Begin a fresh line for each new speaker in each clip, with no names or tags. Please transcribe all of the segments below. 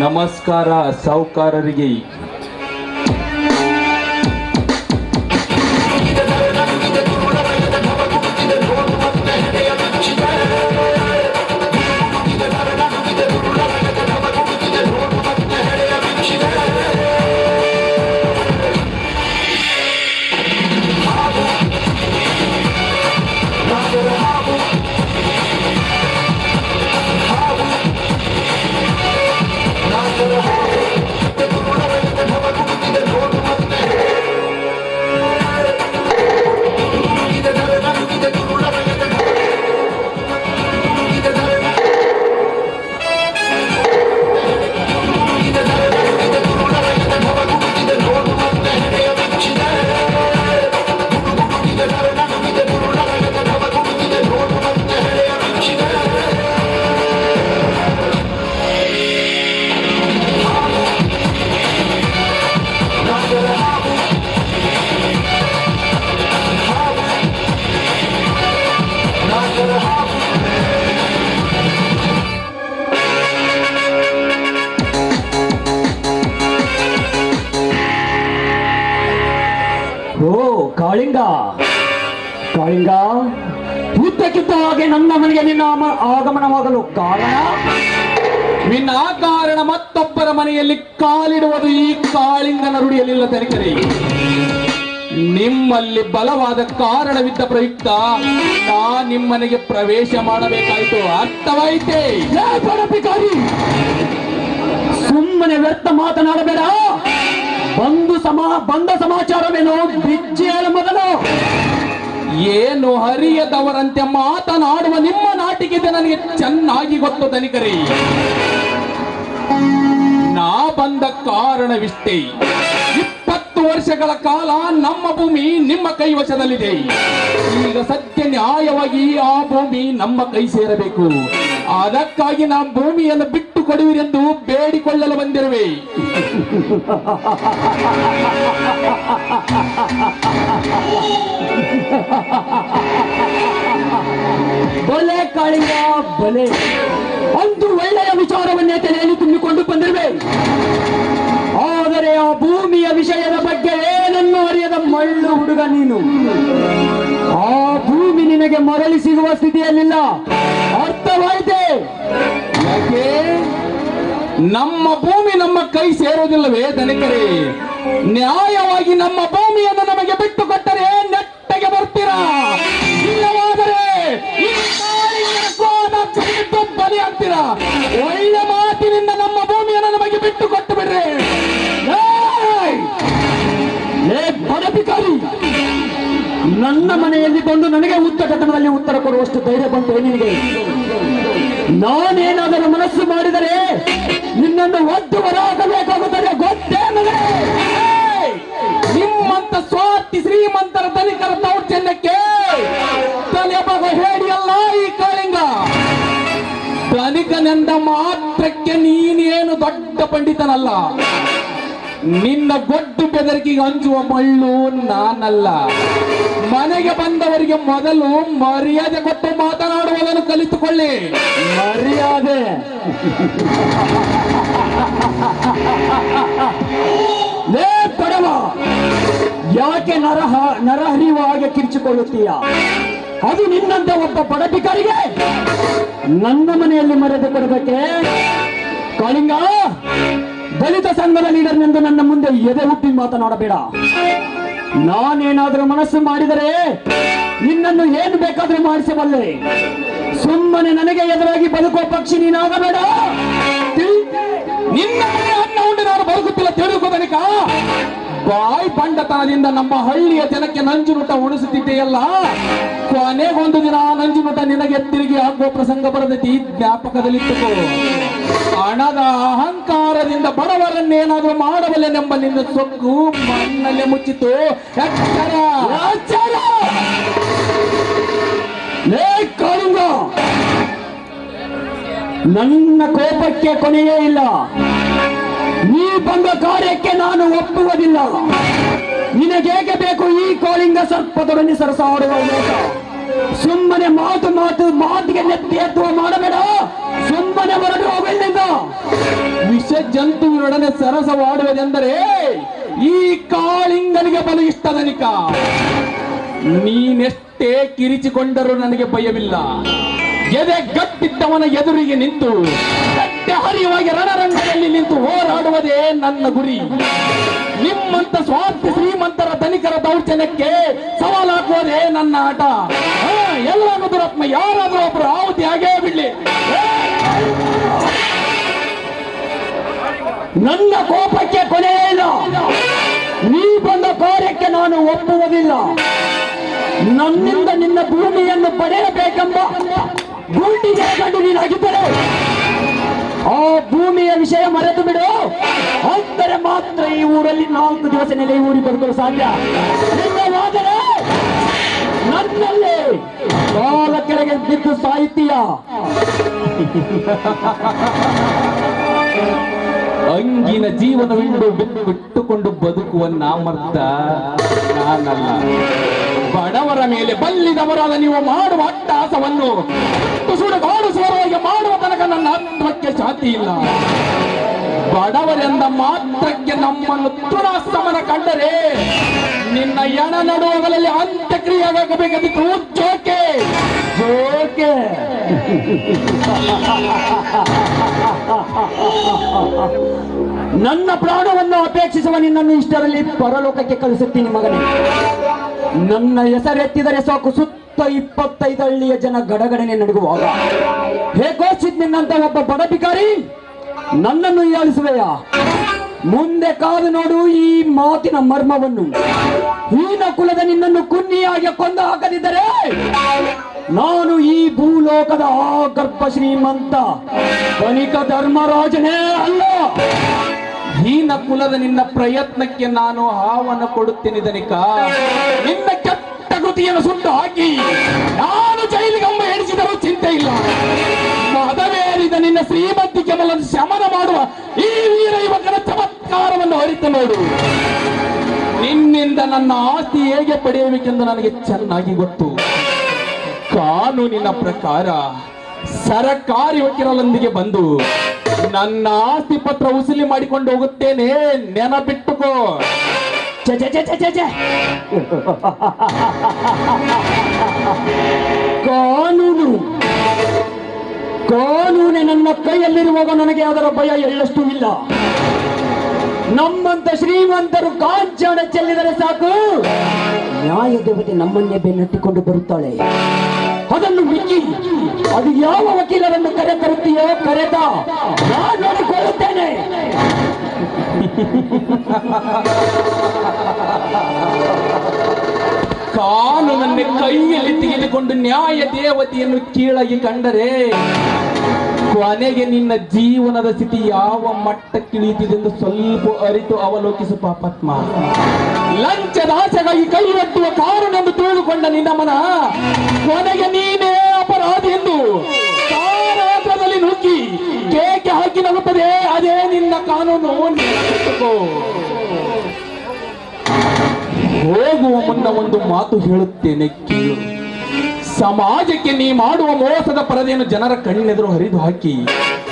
ನಮಸ್ಕಾರ ಸಾಹುಕಾರರಿಗೆ
ನಿನ್ನ ಕಾರಣ
ಮತ್ತೊಬ್ಬರ ಮನೆಯಲ್ಲಿ ಕಾಲಿಡುವುದು ಈ ಕಾಳಿಂಗನ ರುಡಿಯಲ್ಲಿಲ್ಲ ತನಿಖೆ ನಿಮ್ಮಲ್ಲಿ ಬಲವಾದ ಕಾರಣವಿದ್ದ ಪ್ರಯುಕ್ತ ನಾ ನಿಮ್ಮನೆಗೆ ಪ್ರವೇಶ ಮಾಡಬೇಕಾಯಿತು. ಅರ್ಥವಾಯಿತೆ?
ಸುಮ್ಮನೆ ವ್ಯರ್ಥ ಮಾತನಾಡಬೇಡ. ಬಂದು ಸಮಾ ಬಂದ ಸಮಾಚಾರವೇನು? ಬಿಜ್ಜೇಳ ಮೊದಲು.
ಏನು ಹರಿಯದವರಂತೆ ಮಾತನಾಡುವ ನಿಮ್ಮ ನಾಟಿಗೆ ನನಗೆ ಚೆನ್ನಾಗಿ ಗೊತ್ತು ತನಿಕರಿ ನಾ ಬಂದ ಕಾರಣವಿಷ್ಟೇ. ಇಪ್ಪತ್ತು ವರ್ಷಗಳ ಕಾಲ ನಮ್ಮ ಭೂಮಿ ನಿಮ್ಮ ಕೈವಶದಲ್ಲಿದೆ. ಈಗ ಸತ್ಯ ನ್ಯಾಯವಾಗಿ ಆ ಭೂಮಿ ನಮ್ಮ ಕೈ ಸೇರಬೇಕು. ಅದಕ್ಕಾಗಿ ನಾ ಭೂಮಿಯನ್ನು ಬಿಟ್ಟು ಕೊಡುವಿರೆಂದು ಬೇಡಿಕೊಳ್ಳಲು ಬಂದಿರುವೆ.
ಬಲೆ ಕಾಳಿಯ ಬಲೆ. ಒಂದು ಒಳ್ಳೆಯ ವಿಚಾರವನ್ನೇ ತಲೆಯಲ್ಲಿ ತುಂಬಿಕೊಂಡು ಬಂದಿರುವೆ. ಆದರೆ ಆ ಭೂಮಿಯ ವಿಷಯದ ಬಗ್ಗೆ ಏನನ್ನು ಅರಿಯದ ಮಳ್ಳು ಹುಡುಗ ನೀನು. ಆ ಭೂಮಿ ನಿನಗೆ ಮರಳಿ ಸಿಗುವ ಸ್ಥಿತಿಯಲ್ಲಿಲ್ಲ. ಅರ್ಥವಾಯಿತೆ?
ಯಾಕೆ? ನಮ್ಮ ಭೂಮಿ ನಮ್ಮ ಕೈ ಸೇರೋದಿಲ್ಲವೇ ಧನಿಕರೇ ನ್ಯಾಯವಾಗಿ ನಮ್ಮ ಭೂಮಿಯನ್ನು ನಮಗೆ ಬಿಟ್ಟು ಕೊಟ್ಟರೆ ನೆಟ್ಟಗೆ ಬರ್ತೀರಾ?
ನನ್ನ ಮನೆಯಲ್ಲಿ ಬಂದು ನನಗೆ ಉತ್ತಟತನದಲ್ಲಿ ಉತ್ತರ ಕೊಡುವಷ್ಟು ಧೈರ್ಯ ಬಂತು. ನಿನಗೆ? ನಾನೇನಾದರೂ ಮನಸ್ಸು ಮಾಡಿದರೆ ನಿನ್ನನ್ನು ಒದ್ದು ಹೊರಹಾಕಬೇಕಾಗುತ್ತದೆ ಗೊತ್ತೇ
ನನಗೆ! ನಿಮ್ಮಂತ ಸ್ವಾರ್ಥಿ ಶ್ರೀಮಂತರ ಧನಿಕರ ದೌರ್ಜನ್ಯಕ್ಕೆ ತಲೆ ಬಗ ಹೇಳಿಯಲ್ಲ ಈ ಕಾಳಿಂಗ. ಧನಿಕನೆಂದ ಮಾತ್ರಕ್ಕೆ ನೀನೇನು ದೊಡ್ಡ ಪಂಡಿತನಲ್ಲ. ನಿನ್ನ ಗೊಡ್ಡು ಬೆದರಿಕೆಗೆ ಅಂಜುವ ಮಳ್ಳು ನಾನಲ್ಲ. ಮನೆಗೆ ಬಂದವರಿಗೆ ಮೊದಲು ಮರ್ಯಾದೆ ಕೊಟ್ಟು ಮಾತನಾಡುವುದನ್ನು ಕಲಿತುಕೊಳ್ಳಿ.
ಮರ್ಯಾದೆ. ಪಡವ. ಯಾಕೆ ನರಹ ನರಹರಿವ ಹಾಗೆ ಕಿರಿಚಿಕೊಳ್ಳುತ್ತೀಯ? ಅದು ನಿನ್ನಂತ ಒಬ್ಬ ಪಡಪಿಕರಿಗೆ ನನ್ನ ಮನೆಯಲ್ಲಿ ಮರ್ಯಾದೆ ಕೊಡಬೇಕೆ? ಕಾಳಿಂಗ. ದಲಿತ ಸಂಘದ ಲೀಡರ್ನೆಂದು ನನ್ನ ಮುಂದೆ ಎದೆ ಹುಟ್ಟಿ ಮಾತನಾಡಬೇಡ. ನಾನೇನಾದರೂ ಮನಸ್ಸು ಮಾಡಿದರೆ ನಿನ್ನನ್ನು ಏನು ಬೇಕಾದರೂ ಮಾಡಿಸಬಲ್ಲೆ. ಸುಮ್ಮನೆ ನನಗೆ ಎದುರಾಗಿ ಬದುಕುವ ಪಕ್ಷಿ ನೀನಾಗಬೇಡ.
ನಿನ್ನ ಅನ್ನ ಉಂಡು ನಾನು ಬದುಕುತ್ತಿಲ್ಲ ತಿಳಿದುಕೋದನಿಕ ಬಾಯ್ ಬಂಡತನದಿಂದ ನಮ್ಮ ಹಳ್ಳಿಯ ಜನಕ್ಕೆ ನಂಜುನುಟ ಉಣಿಸುತ್ತಿದ್ದೆಯಲ್ಲ. ಕೊನೆಗೊಂದು ದಿನ ನಂಜುನುಟ ನಿನಗೆ ತಿರುಗಿ ಆಗುವ ಪ್ರಸಂಗ ಬರದೈತಿ ಜ್ಞಾಪಕದಲ್ಲಿಟ್ಟುಕೋ. ಹಣದ ಅಹಂಕಾರದಿಂದ ಬಡವರನ್ನೇನಾದರೂ ಮಾಡಬಲ್ಲೆನೆಂಬ ನಿನ್ನ ಸೊಕ್ಕು ಮಣ್ಣಲ್ಲೇ ಮುಚ್ಚಿತು ಎಚ್ಚರ.
ಎಚ್ಚರ. ನನ್ನ ಕೋಪಕ್ಕೆ ಕೊನೆಯೇ ಇಲ್ಲ. ನೀ ಬಂದ ಕಾರ್ಯಕ್ಕೆ ನಾನು ಒಪ್ಪುವುದಿಲ್ಲ. ನಿನಗೇಗೆ ಬೇಕು ಈ ಕಾಳಿಂಗ ಸರ್ಪದೊಡನೆ ಸರಸಾಡುವ ಸುಮ್ಮನೆ ಮಾತು ಮಾತು ಮಾತಿಗೆ ನೆತ್ತಿ ಮಾಡಬೇಡ. ಸುಮ್ಮನೆ ಹೊರಟು ಹೋಗಲಿಂದ
ವಿಷ ಜಂತುವಿನೊಡನೆ ಸರಸವಾಡುವುದೆಂದರೆ ಈ ಕಾಳಿಂಗನಿಗೆ ಬಲು ಇಷ್ಟದನಿಕ ನೀನೆಷ್ಟೇ ಕಿರಿಚಿಕೊಂಡರೂ ನನಗೆ ಭಯವಿಲ್ಲ. ಎದೆ ಗಟ್ಟಿದ್ದವನ ಎದುರಿಗೆ ನಿಂತು ಗಟ್ಟೆ ಹರಿಯವಾಗಿ ರಣರಂಗದಲ್ಲಿ ನಿಂತು ಹೋರಾಡುವುದೇ ನನ್ನ ಗುರಿ. ನಿಮ್ಮಂತ ಸ್ವಾರ್ಥ ಶ್ರೀಮಂತರ ಧನಿಕರ ದೌರ್ಜನ್ಯಕ್ಕೆ ಸವಾಲಾಗುವುದೇ ನನ್ನ ಆಟ. ಎಲ್ಲ ದುರಾತ್ಮ, ಯಾರಾದ್ರೂ ಒಬ್ಬರು ಆಹುತಿ ಆಗೇ ಬಿಡ್ಲಿ.
ನನ್ನ ಕೋಪಕ್ಕೆ ಕೊನೆ ಇಲ್ಲ. ನೀ ಬಂದ ಕಾರ್ಯಕ್ಕೆ ನಾನು ಒಪ್ಪುವುದಿಲ್ಲ. ನನ್ನಿಂದ ನಿನ್ನ ಭೂಮಿಯನ್ನು ಪಡೆಯಬೇಕೆಂಬ ಗುಂಡಿಗೆ ಕಂಡು ನೀನಾಗಿದ್ದರೆ ಆ ಭೂಮಿಯ ವಿಷಯ ಮರೆತು ಬಿಡು. ಅಂದರೆ ಮಾತ್ರ ಈ ಊರಲ್ಲಿ ನಾಲ್ಕು ದಿವಸ ನೆಲೆ ಊರಿ ಬದುಕಲು ಸಾಧ್ಯ. ನಿನ್ನವಾದರೆ ನನ್ನಲ್ಲಿ. ಕಾಲ ಕೆಳಗೆ ಬಿದ್ದು ಸಾಹಿತ್ಯ
ಅಂಗಿನ ಬಿಟ್ಟು ಬಿಟ್ಟುಕೊಂಡು ಬದುಕುವ ನಾಮರ್ಥ ನಾನಲ್ಲ. ಬಡವರ ಮೇಲೆ ಬಲ್ಲಿದವರಾದ ನೀವು ಮಾಡುವ ಅಟ್ಟಾಸವನ್ನು. ಸುಡುಗಾಡು ಮಾಡುವ ತನಕ ನನ್ನ ಆತ್ಮಕ್ಕೆ ಶಾಂತಿ ಇಲ್ಲ. ಬಡವರೆಂದ ಮಾತ್ರಕ್ಕೆ ನಮ್ಮನ್ನು ತೃಣಾಸ್ತಮನ ಕಂಡರೆ ನಿನ್ನ ಎಣ ನಡುವಗಳಲ್ಲಿ ಅಂತ್ಯಕ್ರಿಯೆ ಆಗಬೇಕಂದಿತ್ತು ಜೋಕೆ.
ಜೋಕೆ. ನನ್ನ ಪ್ರಾಣವನ್ನು ಅಪೇಕ್ಷಿಸುವ ನಿನ್ನನ್ನು ಇಷ್ಟರಲ್ಲಿ ಪರಲೋಕಕ್ಕೆ ಕಳಿಸುತ್ತೀನಿ ಮಗನೇ. ನನ್ನ ಹೆಸರೆತ್ತಿದರೆ ಸಾಕು ಸುತ್ತ ಇಪ್ಪತ್ತೈದು ಹಳ್ಳಿಯ ಜನ ಗಡಗಡನೆ ನಡುಗುವಾಗ. ಹೇಗೋಚಿತ್ ನಿನ್ನಂತ ಒಬ್ಬ ಬಡ ಭಿಕಾರಿ ನನ್ನನ್ನು ಹೀಯಾಳಿಸುವೆಯ ಮುಂದೆ ಕಾದು ನೋಡು ಈ ಮಾತಿನ ಮರ್ಮವನ್ನು. ಹೀನ ಕುಲದ ನಿನ್ನನ್ನು ಕುನ್ನಿಯಾಗಿ ಕೊಂದು ಹಾಕದಿದ್ದರೆ ನಾನು ಈ ಭೂಲೋಕದ ಆ ಗರ್ಭ ಶ್ರೀಮಂತ ಬನಿಕ ಧರ್ಮರಾಜನೇ ಅಲ್ಲ.
ಹೀನ ಕುಲದ ನಿನ್ನ ಪ್ರಯತ್ನಕ್ಕೆ ನಾನು ಹಾವನ್ನು ಕೊಡುತ್ತೇನೆ ದನಿಕ ನಿನ್ನ ಕೆಟ್ಟ ಕೃತಿಯನ್ನು ಸುಟ್ಟು ಹಾಕಿ ನಾನು ಜೈಲಿಗಮ್ಮ ಎಣಿಸಿದರೂ ಚಿಂತೆ ಇಲ್ಲ. ಮದವೇರಿದ ನಿನ್ನ ಶ್ರೀಮಂತಿಕೆ ಬಲನ್ನು ಶಮನ ಮಾಡುವ ಈ ವೀರ ಯುವಕನ ಚಮತ್ಕಾರವನ್ನು ಅರಿತು ನೋಡು. ನಿನ್ನಿಂದ ನನ್ನ ಆಸ್ತಿ ಹೇಗೆ ಪಡೆಯಬೇಕೆಂದು ನನಗೆ ಚೆನ್ನಾಗಿ ಗೊತ್ತು. ಕಾನೂನಿನ ಪ್ರಕಾರ ಸರಕಾರಿ ವಕೀಲರೊಂದಿಗೆ ಬಂದು ನನ್ನ ಆಸ್ತಿ ಪತ್ರ ಉಸಿಲಿ ಮಾಡಿಕೊಂಡು ಹೋಗುತ್ತೇನೆ. ನೆನಪಿಟ್ಟುಕೋ.
ಛೆ, ಛೆ, ಛೆ, ಛೆ, ಛೆ. ಕಾನೂನು. ಕಾನೂನೆ ನನ್ನ ಕೈಯಲ್ಲಿರುವಾಗ ನನಗೆ ಅದರ ಭಯ ಎಳ್ಳಷ್ಟು ಇಲ್ಲ. ನಮ್ಮಂತ ಶ್ರೀಮಂತರು ಕಾಂಚಾಣ ಚೆಲ್ಲಿದರೆ ಸಾಕು. ನ್ಯಾಯ ದೇವತೆ ನಮ್ಮನ್ನೇ ಬೆನ್ನಟ್ಟಿಕೊಂಡು ಬರುತ್ತಾಳೆ. ಅದನ್ನು ಮಿಕ್ಕಿ, ಅದು ಯಾವ ವಕೀಲರನ್ನು ಕರೆ ತರುತ್ತೀಯೋ ಕರೆದ, ನಾನು ನೋಡಿಕೊಳ್ಳುತ್ತೇನೆ.
ಕಾನೂನನ್ನೇ ಕೈಯಲ್ಲಿ ತೆಗೆದುಕೊಂಡು ನ್ಯಾಯ ದೇವತೆಯನ್ನು ಕೀಳಾಗಿ ಕಂಡರೆ ಕೊನೆಗೆ ನಿನ್ನ ಜೀವನದ ಸ್ಥಿತಿ ಯಾವ ಮಟ್ಟಕ್ಕಿಳಿಯುತ್ತಿದೆಂದು ಸ್ವಲ್ಪ ಅರಿತು ಅವಲೋಕಿಸು ಪಾಪತ್ಮ ಲಂಚದ ಆಸೆಗಾಗಿ ಕೈ ಕಾರಣ ಎಂದು ತಿಳಿದುಕೊಂಡ ನಿನ್ನ ಮನ ಕೊನೆಗೆ ನೀನೇ ಅಪರಾಧಿ ಎಂದು ನುಗ್ಗಿ ಕೇಕೆ ಹಾಕಿ ನಗುತ್ತದೆ ಅದೇ ನಿನ್ನ ಕಾನೂನು. ಹೋಗುವ ಮುನ್ನ ಒಂದು ಮಾತು ಹೇಳುತ್ತೇನೆ ಕೇಳು. ಸಮಾಜಕ್ಕೆ ನೀ ಮಾಡುವ ಮೋಸದ ಪರದೆಯನ್ನು ಜನರ ಕಣ್ಣೆದುರು ಹರಿದು ಹಾಕಿ.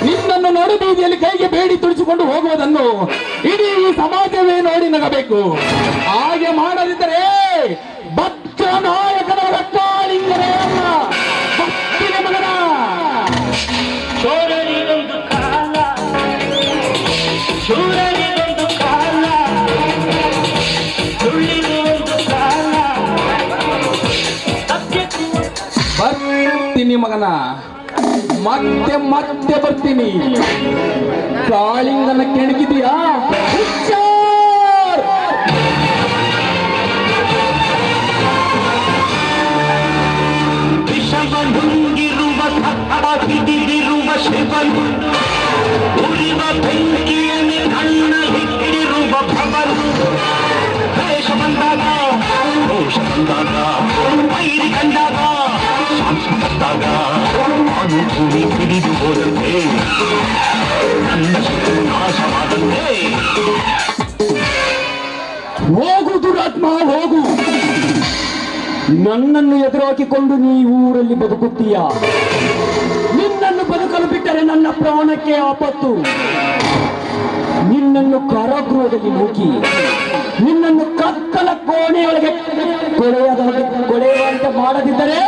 ನಿನ್ನನ್ನು ನಡು ಬೀದಿಯಲ್ಲಿ ಕೈಗೆ ಬೇಡಿ ತುಳಿಸಿಕೊಂಡು ಹೋಗುವುದನ್ನು ಇಡೀ ಈ ಸಮಾಜವೇ ನೋಡಿ ನಗಬೇಕು. ಹಾಗೆ ಮಾಡದಿದ್ದರೆ ಮಗನ ಮತ್ತೆ ಮತ್ತೆ ಬರ್ತೀನಿ ಕಾಳಿಂಗನ ಕೆಣಕಿದೀಯಾ ಹುಚ್ಚಾರ್!
ವಿಷಮ ನುಂಗಿರುವ ಸತ್ತ ಹಿಡಿದಿರುವ ಶಿವನು ಉರಿವ ಬೆಂಕಿಯಲ್ಲಿ ಕಣ್ಣ ಹಿಡಿದಿರುವ ಭವರು ದ್ವೇಷ ಬಂದಾಗ ದೋಷ ಬಂದಾಗ ನಾನು ಭೂಮಿ ಹೋದಂತೆ ನನ್ನ
ಹೋಗು ದುರಾತ್ಮ, ಹೋಗು. ನನ್ನನ್ನು ಎದುರಾಕಿಕೊಂಡು ನೀ ಊರಲ್ಲಿ ಬದುಕುತ್ತೀಯ. ನಿನ್ನನ್ನು ಬದುಕಲು ಬಿಟ್ಟರೆ ನನ್ನ ಪ್ರಾಣಕ್ಕೆ ಆಪತ್ತು. ನಿನ್ನನ್ನು ಕಾರಾಗೃಹದಲ್ಲಿ ನೂಕಿ ನಿನ್ನನ್ನು ಕತ್ತಲ ಕೋಣೆಯೊಳಗೆ ಕೊಳೆಯದ ಕೊಳೆಯುವಂತೆ ಮಾಡದಿದ್ದರೆ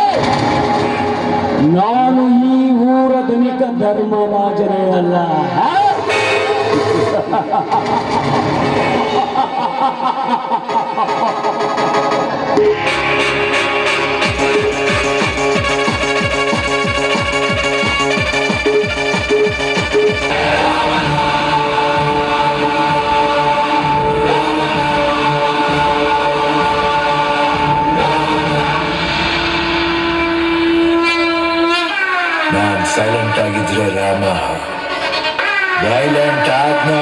ನಾನು ಈ ಧರ್ಮರಾಜನೇ ಅಲ್ಲ
ಸೈಲೆಂಟ್ ಆಗಿದ್ರೆ ರಾಮ ವೈಲೆಂಟ್ ಆದ್ನೋ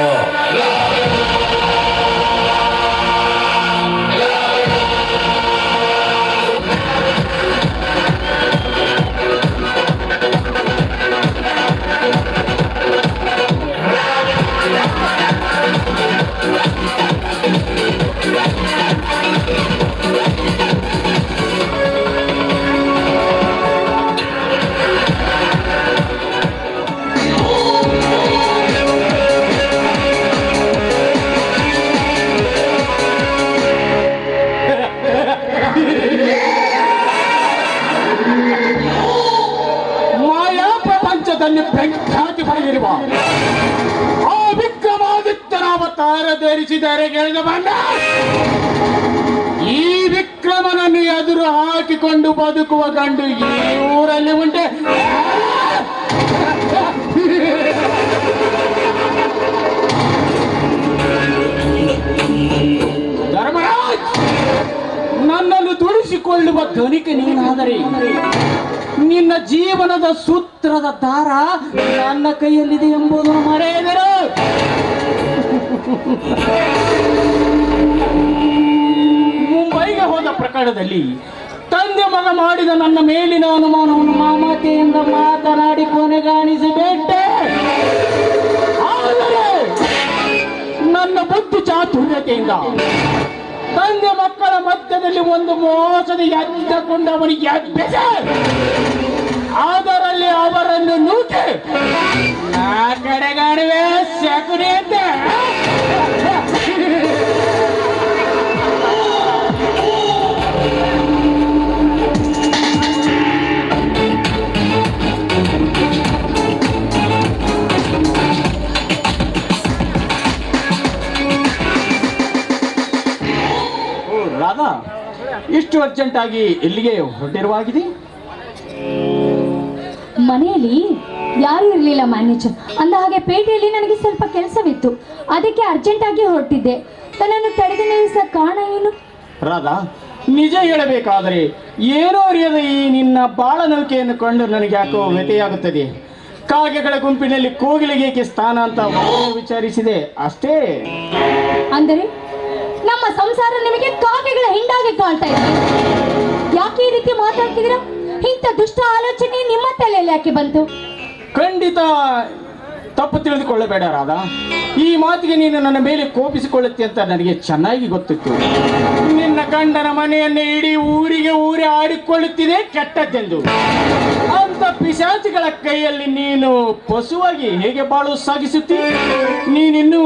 ಧನಿಕ ನೀನಾದರೆ ನಿನ್ನ ಜೀವನದ ಸೂತ್ರದ ದಾರ ನನ್ನ ಕೈಯಲ್ಲಿದೆ ಎಂಬುದನ್ನು ಮರೆಯದಿರು ಮುಂಬೈಗೆ ಹೋದ ಪ್ರಕರಣದಲ್ಲಿ ತಂದೆ ಮಗ ಮಾಡಿದ ನನ್ನ ಮೇಲಿನ ಅನುಮಾನವನ್ನು ಮಾಮಾತೆಯಿಂದ ಮಾತನಾಡಿ ಕೊನೆಗಾಣಿಸಿಬಿಟ್ಟೆ ಆದರೆ ನನ್ನ ಬುದ್ಧಿ ಚಾತುರ್ಯತೆಯಿಂದ ತಂದೆ ಮಕ್ಕಳ ಮಧ್ಯದಲ್ಲಿ ಒಂದು ಮೋಸದ ಎದ್ದಕೊಂಡು ಅವನಿಗೆ ಎಬ್ಬೆಸ ಅದರಲ್ಲಿ ಅವರನ್ನು ನೂಕೆ ಆ ಕಡೆಗಾಡುವೆ ಶಕುನಿ ಅಂತ. ಇಷ್ಟು ಅರ್ಜೆಂಟ್ ಆಗಿ ಎಲ್ಲಿಗೆ ಹೊರಟಿರುವಾಗಿದೆ?
ಮನೆಯಲ್ಲಿ ಯಾರು ಇರಲಿಲ್ಲ ಮ್ಯಾನೇಜರ್. ಅಂದ ಹಾಗೆ ಪೇಟೆಯಲ್ಲಿ ನನಗೆ ಸ್ವಲ್ಪ ಕೆಲಸವಿತ್ತು. ಅದಕ್ಕೆ ಅರ್ಜೆಂಟಾಗಿ ಹೊರಟಿದ್ದೆ. ತನ್ನನ್ನು ತಡೆದು ನಿಲ್ಲಿಸ ಕಾರಣ ಏನು?
ರಾಧಾ ನಿಜ ಹೇಳಬೇಕಾದರೆ ಏನೋ ಅರಿಯದ ಈ ನಿನ್ನ ಬಾಳ ನೌಕೆಯನ್ನು ಕಂಡು ನನಗೆ ಯಾಕೋ ವ್ಯತೆಯಾಗುತ್ತದೆ ಕಾಗೆಗಳ ಗುಂಪಿನಲ್ಲಿ ಕೋಗಿಲಿಗೆ ಸ್ಥಾನ ಅಂತ ವಿಚಾರಿಸಿದೆ. ಅಷ್ಟೇ.
ಅಂದರೆ? ನಮ್ಮ ಸಂಸಾರ ನಿಮಗೆ ಕಾಗೆಗಳ ಹಿಂಡಾಗಿ ಕಾಣ್ತಾ ಇದೆ. ಯಾಕೆ ಈ ರೀತಿ ಮಾತಾಡ್ತಿದ್ದೀರಾ? ಇಂಥ ದುಷ್ಟ ಆಲೋಚನೆ ನಿಮ್ಮ ತಲೆಯಲ್ಲಿ ಯಾಕೆ ಬಂತು?
ಖಂಡಿತ ತಪ್ಪು ತಿಳಿದುಕೊಳ್ಳಬೇಡ ರಾಧಾ. ಈ ಮಾತಿಗೆ ನೀನು ನನ್ನ ಮೇಲೆ ಕೋಪಿಸಿಕೊಳ್ಳುತ್ತೆ ಅಂತ ನನಗೆ ಚೆನ್ನಾಗಿ ಗೊತ್ತಿತ್ತು. ನಿನ್ನ ಗಂಡನ ಮನೆಯನ್ನು ಇಡೀ ಊರಿಗೆ ಊರೇ ಆಡಿಕೊಳ್ಳುತ್ತಿದೆ ಕೆಟ್ಟದ್ದೆಂದು. ಅಂತ ಪಿಶಾಚಿಗಳ ಕೈಯಲ್ಲಿ ನೀನು ಪಶುವಾಗಿ ಹೇಗೆ ಬಾಳು ಸಾಗಿಸುತ್ತಿ? ನೀನಿನ್ನೂ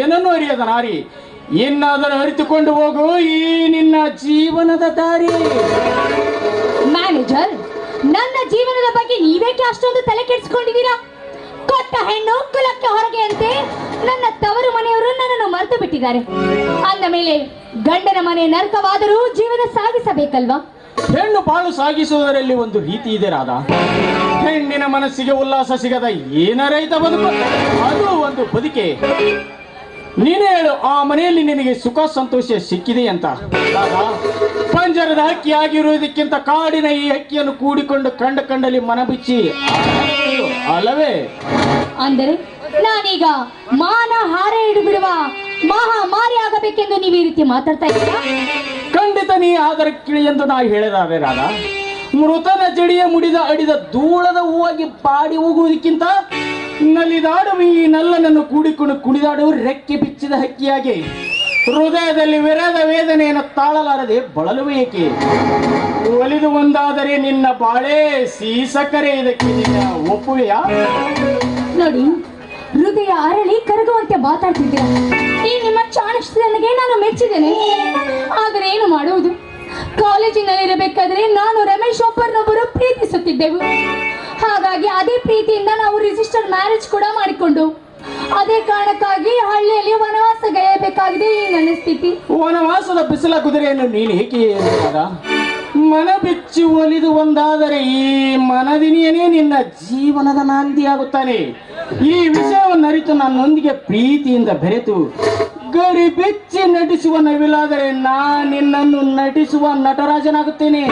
ಏನನ್ನೂ ಅರಿಯದ ನಾರಿ? ಇನ್ನಾದರೂ ಅರಿತುಕೊಂಡು ಹೋಗು ಈ ನಿನ್ನ ಜೀವನದ ದಾರಿ.
ಮ್ಯಾನೇಜರ್ ನನ್ನ ಜೀವನದ ಬಗ್ಗೆ ನೀವೇಕೆ ಅಷ್ಟೊಂದು ತಲೆ ಕೆಡಿಸ್ಕೊಂಡಿದ್ದೀರಾ? ಕೊಟ್ಟ ಹೆಣ್ಣು ಕುಲಕ್ಕೆ ಹೊರಗೆ ಅಂತೆ ನನ್ನ ತವರು ಮನೆಯವರು ನನ್ನನ್ನು ಮರೆತು ಬಿಟ್ಟಿದ್ದಾರೆ. ಅಂದ ಮೇಲೆ ಗಂಡನ ಮನೆ ನರಕವಾದರೂ ಜೀವನ ಸಾಗಿಸಬೇಕಲ್ವಾ?
ಹೆಣ್ಣು ಬಾಳು ಸಾಗಿಸುವುದರಲ್ಲಿ ಒಂದು ರೀತಿ ಇದೆ ರಾಧ. ಹೆಣ್ಣಿನ ಮನಸ್ಸಿಗೆ ಉಲ್ಲಾಸ ಸಿಗದ ಏನ ರೈತ ಬದುಕು? ಅದು ಒಂದು ಬದುಕೆ. ನೀನೇ ಹೇಳು ಆ ಮನೆಯಲ್ಲಿ ನಿನಗೆ ಸುಖ ಸಂತೋಷ ಸಿಕ್ಕಿದೆ ಅಂತ. ಪಂಜರದ ಹಕ್ಕಿ ಆಗಿರುವುದಕ್ಕಿಂತ ಕಾಡಿನ ಈ ಹಕ್ಕಿಯನ್ನು ಕೂಡಿಕೊಂಡು ಕಂಡ ಕಂಡಲ್ಲಿ ಮನ ಬಿಚ್ಚಿ ಅಲ್ಲವೇ?
ಅಂದರೆ ನಾನೀಗ ಮಾನ ಹಾರೆ ಹಿಡಿಬಿಡುವ ಮಹಾ ಮಾರಿ ಆಗಬೇಕೆಂದು ನೀವು ಈ ರೀತಿ ಮಾತಾಡ್ತಾ ಇದ್ದೀರಾ?
ಖಂಡಿತ ನೀ ಆದರ ಕಿಳಿ ಎಂದು ನಾ ಹೇಳಿದಾವೆ ರಾಧಾ. ಮೃತನ ಜಡಿಯ ಮುಡಿದ ಅಡಿದ ಧೂಳದ ಹೂವಾಗಿ ಬಾಡಿ ಹೋಗುವುದಕ್ಕಿಂತ ನಲಿದಾಡುವ ಈ ನಲ್ಲನನ್ನು ಕೂಡಿಕೊಂಡು ಕುಣಿದಾಡುವ ರೆಕ್ಕೆ ಬಿಚ್ಚಿದ ಹಕ್ಕಿಯಾಗಿ. ಹೃದಯದಲ್ಲಿ ವಿರದ ವೇದನೆಯನ್ನು ತಾಳಲಾರದೆ ಬಳಲುವ ಏಕೆ ಒಲಿದು ಒಂದಾದರೆ ನಿನ್ನ ಬಾಳೆ ಸೀಸಕರೆ ಇದಕ್ಕೆ ಒಪ್ಪುವೆಯಾ?
ನೋಡಿ, ಹೃದಯ ಅರಳಿ ಕರಗುವಂತೆ ಮಾತಾಡ್ತಿದ್ದೀರಾ? ಈ ನಿಮ್ಮ ಚಾಣಕ್ಷತನಿಗೆ ನಾನು ಮೆಚ್ಚಿದ್ದೇನೆ. ಆದರೆ ಏನು ಮಾಡುವುದು? ಕಾಲೇಜಿನಲ್ಲಿರಬೇಕಾದ್ರೆ ನಾನು ರಮೇಶ್ ಒಬ್ಬರನ್ನೊಬ್ಬರು ಪ್ರೀತಿಸುತ್ತಿದ್ದೆವು. ಹಾಗಾಗಿ ಅದೇ ಪ್ರೀತಿಯಿಂದ ನಾವು ರಿಜಿಸ್ಟರ್ ಮ್ಯಾರೇಜ್ ಕೂಡ ಮಾಡಿಕೊಂಡು, ಅದೇ ಕಾರಣಕ್ಕಾಗಿ ಹಳ್ಳಿಯಲ್ಲಿ ವನವಾಸ ಗೈಯಬೇಕಾಗಿದೆ ಈ ನನ್ನ ಸ್ಥಿತಿ
ವನವಾಸದ ಬಿಸಿಲ ಕುದುರೆಯನ್ನು ನೀನು ಹೇಗೆ? ಮನ ಬೆಚ್ಚಿ ಒಲಿದು ಒಂದಾದರೆ ಈ ಮನದಿನಿಯನೇ ನಿನ್ನ ಜೀವನದ ನಾಂದಿಯಾಗುತ್ತಾನೆ. ಈ ವಿಷಯವನ್ನು ಅರಿತು ನನ್ನೊಂದಿಗೆ ಪ್ರೀತಿಯಿಂದ ಬೆರೆತು, ಗರಿ ಬೆಚ್ಚಿ ನಟಿಸುವ ನವಿಲಾದರೆ ನಾ ನಿನ್ನನ್ನು ನಟಿಸುವ ನಟರಾಜನಾಗುತ್ತೇನೆ.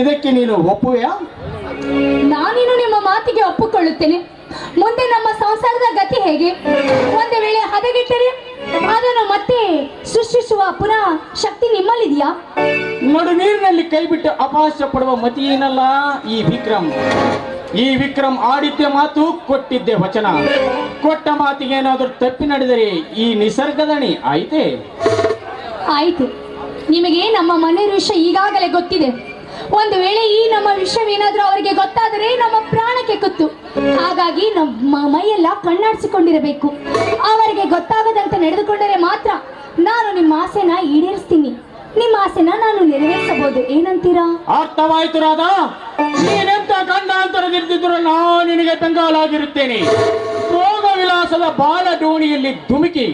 ಇದಕ್ಕೆ ನೀನು ಒಪ್ಪುವೆಯಾ?
ನಾನೇನು ನಿಮ್ಮ ಮಾತಿಗೆ ಒಪ್ಪಿಕೊಳ್ಳುತ್ತೇನೆ. ಮುಂದೆ ನಮ್ಮ ಸಂಸಾರದ ಗತಿ ಹೇಗೆ? ಒಂದು ವೇಳೆ ಹದಗೆಟ್ಟರೆ ಅದನ್ನು ಮತ್ತೆ ಸೃಷ್ಟಿಸುವ ಪುನಃ ಶಕ್ತಿ ನಿಮ್ಮಲ್ಲಿದೆಯಾ?
ನಡು ನೀರಿನಲ್ಲಿ ಕೈ ಬಿಟ್ಟು ಅಪಹಾಸ್ಯ ಪಡುವ ಮತಿ ಏನಲ್ಲ? ಈ ವಿಕ್ರಮ್. ಈ ವಿಕ್ರಮ್ ಆಡಿದ್ದೆ ಮಾತು ಕೊಟ್ಟಿದ್ದೆ ವಚನ. ಕೊಟ್ಟ ಮಾತಿಗೆ ಏನಾದರೂ ತಪ್ಪಿ ನಡೆದರೆ ಈ ನಿಸರ್ಗದಣಿ ಆಯ್ತೆ?
ಆಯ್ತು. ನಿಮಗೆ ನಮ್ಮ ಮನೆ ವಿಷಯ ಈಗಾಗಲೇ ಗೊತ್ತಿದೆ. ಒಂದು ವೇಳೆ ಈ ನಮ್ಮ ವಿಷಯವೇನಾದ್ರೂ ಅವರಿಗೆ ಗೊತ್ತಾದರೆ ನಮ್ಮ ಪ್ರಾಣಕ್ಕೆ ಕುತ್ತು. ಹಾಗಾಗಿ ನಮ್ಮ ಮೈಯೆಲ್ಲ ಕಣ್ಣಾಡಿಸಿಕೊಂಡಿರಬೇಕು. ಅವರಿಗೆ ಗೊತ್ತಾಗದಂತೆ ನಡೆದುಕೊಂಡರೆ ಮಾತ್ರ ನಾನು ನಿಮ್ಮ ಆಸೆನ ಈಡೇರಿಸ್ತೀನಿ. ನಿಮ್ಮ ಆಸೆನ ನಾನು ನೆರವೇರಿಸಬಹುದು. ಏನಂತೀರಾ?
ಅರ್ಥವಾಯ್ತು ರಾಧ. ನೀನೆಂತ ಗಂಡಾಂತರದಿದ್ದಿದ್ರು ನಾನು ನಿನಗೆ ತಂಗಾಲಾಗಿರುತ್ತೇನೆ ರೋಗ ವಿಲಾಸದ ಬಾಲ ದೋಣಿಯಲ್ಲಿ ಧುಮುಕಿ.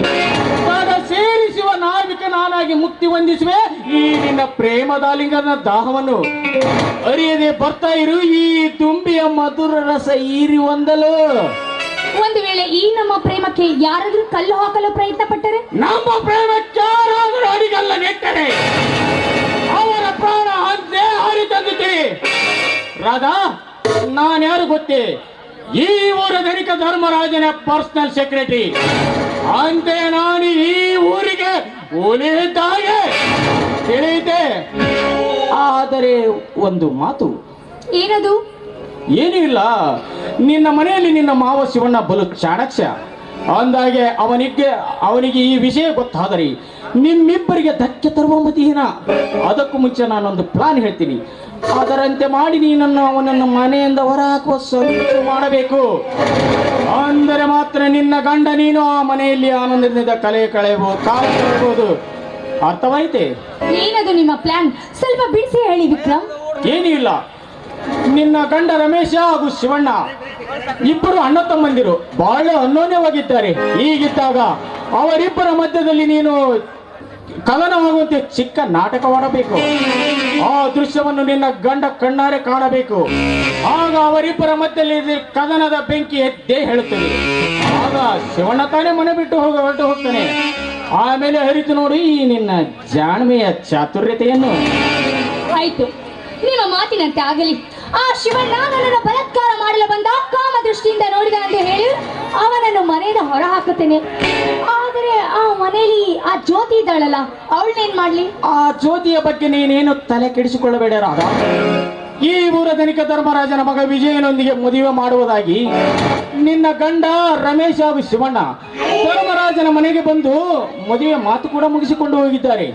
ನಾವಿಕ ನಾನಾಗಿ ಮುಕ್ತಿ ಹೊಂದಿಸುವೆ. ಈ ನಿನ್ನ ಪ್ರೇಮದಾಲಿಂಗನ ದಾಹವನ್ನು ಅರಿಯದೆ ಬರ್ತಾ ಇರು. ಈ ತುಂಬಿಯ ಮಧುರ ರಸ ಈರಿ ಹೊಂದಲು
ಒಂದು ವೇಳೆ ಈ ನಮ್ಮ ಪ್ರೇಮಕ್ಕೆ ಯಾರಾದರೂ ಕಲ್ಲು ಹಾಕಲು ಪ್ರಯತ್ನ ಪಟ್ಟರೆ
ನಮ್ಮ ಪ್ರೇಮಕ್ಕಾರಾದರೂ ಅಡಿಗಲ್ಲ ನೆಟ್ಟರೆ. ಅವರ ಪ್ರಾಣ ಅಂತೆ ಹರಿ ತಂದಿದ್ದೀರಿ ರಾಧಾ ನಾನು ಯಾರು ಗೊತ್ತೇ? ಈ ಊರ ಧನಿಕ ಧರ್ಮರಾಜನ ಪರ್ಸನಲ್ ಸೆಕ್ರೆಟರಿ ಅಂತೆ ನಾನು ಈ ಊರಿಗೆ ಉಳಿದಾಗೆ ತಿಳಿಯಿತೆ? ಆದರೆ ಒಂದು ಮಾತು.
ಏನದು?
ಏನೂ ಇಲ್ಲ ನಿನ್ನ ಮನೆಯಲ್ಲಿ ನಿನ್ನ ಮಾವ ಶಿವಣ್ಣ ಬಲು ಚಾಣಕ್ಯ. ಅಂದಾಗೆ ಅವನಿಗೆ ಅವನಿಗೆ ಈ ವಿಷಯ ಗೊತ್ತಾದರೆ ನಿಮ್ಮಿಬ್ಬರಿಗೆ ಧಕ್ಕೆ ತರುವ ಮತಿಹೀನ ಅದಕ್ಕೂ ಮುಂಚೆ ನಾನೊಂದು ಪ್ಲಾನ್ ಹೇಳ್ತೀನಿ. ಅದರಂತೆ ಮಾಡಿ ನೀನನ್ನು ಅವನನ್ನು ಮನೆಯಿಂದ ಹೊರ ಹಾಕುವ ಸ್ವಲ್ಪ ಮಾಡಬೇಕು. ಅಂದರೆ ಮಾತ್ರ ನಿನ್ನ ಗಂಡ ನೀನು ಆ ಮನೆಯಲ್ಲಿ ಆನಂದದಿಂದ ಕಲೆ ಕಳೆಯಬಹುದು ಕಾಲ ಕಳೆಯಬಹುದು ಅರ್ಥವಾಯ್ತೆ?
ಏನದು ನಿಮ್ಮ ಪ್ಲಾನ್? ಸ್ವಲ್ಪ ಬಿಡಿಸಿ ಹೇಳಿ ವಿಕ್ರಮ್.
ಏನೂ ಇಲ್ಲ. ನಿನ್ನ ಗಂಡ ರಮೇಶ ಹಾಗೂ ಶಿವಣ್ಣ ಇಬ್ಬರು ಅಣ್ಣ ತಮ್ಮಂದಿರು. ಬಹಳ ಅನ್ಯೋನ್ಯವಾಗಿದ್ದಾರೆ ಈಗಿದ್ದಾಗ ಅವರಿಬ್ಬರ ಮಧ್ಯದಲ್ಲಿ ನೀನು ಕಲನವಾಗುವಂತೆ ಚಿಕ್ಕ ನಾಟಕವಾಡಬೇಕು ಆ ದೃಶ್ಯವನ್ನು ನಿನ್ನ ಗಂಡ ಕಣ್ಣಾರೆ ಕಾಣಬೇಕು. ಆಗ ಅವರಿಬ್ಬರ ಮಧ್ಯದಲ್ಲಿ ಕದನದ ಬೆಂಕಿ ಎದ್ದೇ ಹೇಳುತ್ತದೆ. ಆಗ ಶಿವಣ್ಣ ತಾನೇ ಮನೆ ಬಿಟ್ಟು ಹೋಗ ಹೊರಟು ಹೋಗ್ತಾನೆ. ಆಮೇಲೆ ಹರಿತು ನೋಡಿ ಈ ನಿನ್ನ ಜಾಣ್ಮೆಯ ಚಾತುರ್ಯತೆಯನ್ನು.
ಆಯ್ತು. ನಿಮ್ಮ ಮಾತಿನಂತೆ ಆಗಲಿ. ಆ ಶಿವಣ್ಣ ನನ್ನನ್ನು ಬಲಾತ್ಕಾರ ಮಾಡಲು ಬಂದ ಕಾಮ ದೃಷ್ಟಿಯಿಂದ ನೋಡಿದ ಅಂತ ಹೇಳಿ ಅವನನ್ನು ಮನೆಯಿಂದ ಹೊರ ಹಾಕುತ್ತೇನೆ ಆದರೆ ಆ ಮನೇಲಿ ಆ ಜ್ಯೋತಿ ಇದ್ದಾಳಲ್ಲ ಅವಳನ್ನೇನ್ ಮಾಡ್ಲಿ?
ಆ ಜ್ಯೋತಿಯ ಬಗ್ಗೆ ನೀನೇನು ತಲೆ ಕೆಡಿಸಿಕೊಳ್ಳಬೇಡ ರಾಧ. ಈ ಊರ ಧನಿಕ ಧರ್ಮರಾಜನ ಮಗ ವಿಜಯನೊಂದಿಗೆ ಮದುವೆ ಮಾಡುವುದಾಗಿ ನಿನ್ನ ಗಂಡ ರಮೇಶ್ ಹಾಗೂ ಶಿವಣ್ಣ ಧರ್ಮರಾಜನ ಮನೆಗೆ ಬಂದು ಮದುವೆ ಮಾತು ಕೂಡ ಮುಗಿಸಿಕೊಂಡು ಹೋಗಿದ್ದಾರೆ.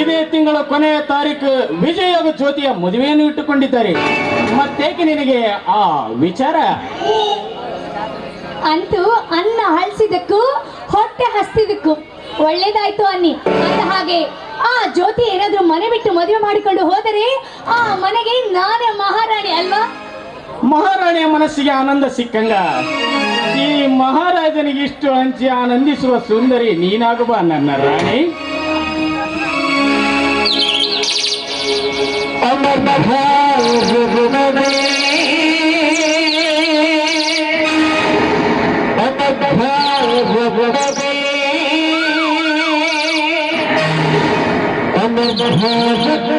ಇದೇ ತಿಂಗಳ ಕೊನೆಯ ತಾರೀಕು ವಿಜಯ ಹಾಗೂ ಜ್ಯೋತಿಯ ಮದುವೆಯನ್ನು ಇಟ್ಟುಕೊಂಡಿದ್ದಾರೆ. ಮತ್ತೇಕೆ ನಿನಗೆ ಆ ವಿಚಾರ?
ಅಂತೂ ಅನ್ನ ಹಸ್ತಿದಕ್ಕೂ ಒಳ್ಳೇದಾಯ್ತು ಅನ್ನಿ. ಅಂದ ಹಾಗೆ ಆ ಜ್ಯೋತಿ ಏನಾದ್ರೂ ಮನೆ ಬಿಟ್ಟು ಮದುವೆ ಮಾಡಿಕೊಂಡು ಹೋದರೆ ಆ ಮನೆಗೆ ನಾನೇ ಮಹಾರಾಣಿ ಅಲ್ವಾ?
ಮಹಾರಾಣಿಯ ಮನಸ್ಸಿಗೆ ಆನಂದ ಸಿಕ್ಕಂಗ. ಈ ಮಹಾರಾಜನಿಗೆ ಇಷ್ಟು ಹಂಚಿ ಆನಂದಿಸುವ ಸುಂದರಿ ನೀನಾಗುವ ನನ್ನ ರಾಣಿ.
ಅಮರ هے جتن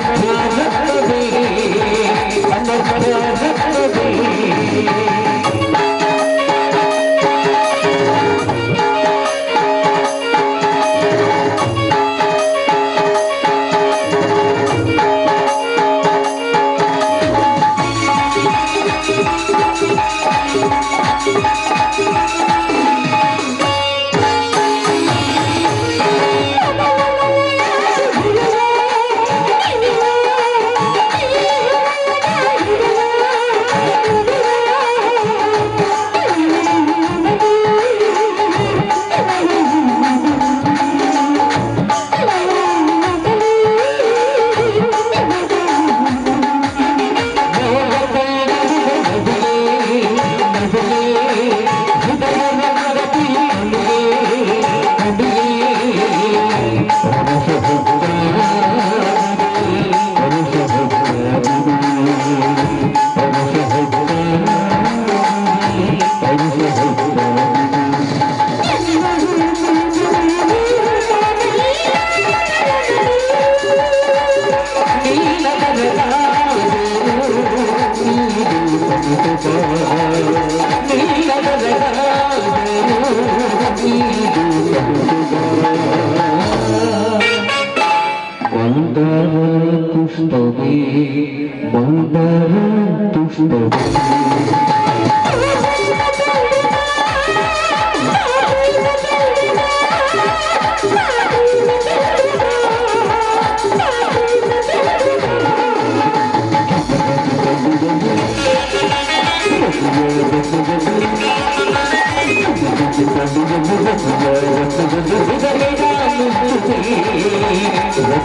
Thank you. পুষ্পবে মন্দার পুষ্পবে